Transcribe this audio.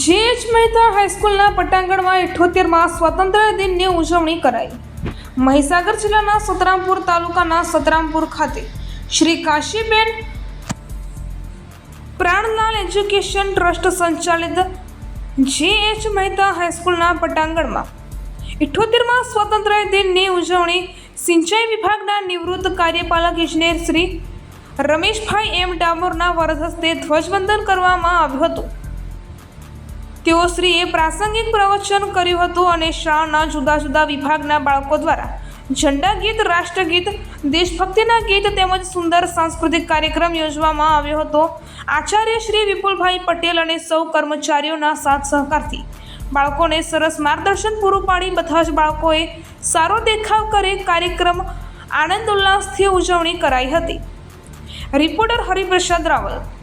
મહેતા હાઈસ્કૂલના પટાંગણમાં ઇઠોતેરમાં સ્વતંત્ર દિનની ઉજવણી કરાઈ. મહીસાગર જિલ્લાના સતરામપુર તાલુકાના સતરામપુર ખાતે શ્રી કાશીબેન પ્રાણલાલ એજ્યુકેશન ટ્રસ્ટ સંચાલિત જે એચ મહેતા હાઈસ્કૂલના પટાંગણમાં ઇઠ્ઠોતેરમાં સ્વતંત્ર દિનની ઉજવણી સિંચાઈ વિભાગના નિવૃત્ત કાર્યપાલક ઇજનેર શ્રી રમેશભાઈ એમ ડામોરના વરદ હસ્તે ધ્વજવંદન કરવામાં આવ્યું હતું. તેઓ શ્રીએ પ્રાસંગિક પ્રવચન કર્યું હતું અને શાળાના જુદા જુદા વિભાગના બાળકો દ્વારા ઝંડા ગીત, રાષ્ટ્રગીત, દેશભક્તિના ગીત તેમજ સુંદર સાંસ્કૃતિક કાર્યક્રમ યોજવામાં આવ્યો હતો. આચાર્ય શ્રી વિપુલભાઈ પટેલ અને સૌ કર્મચારીઓના સાથ સહકારથી બાળકોને સરસ માર્ગદર્શન પૂરું પાડી બધા જ બાળકોએ સારો દેખાવ કરે કાર્યક્રમ આનંદ ઉલ્લાસથી ઉજવણી કરાઈ હતી. રિપોર્ટર હરિપ્રસાદ રાવલ.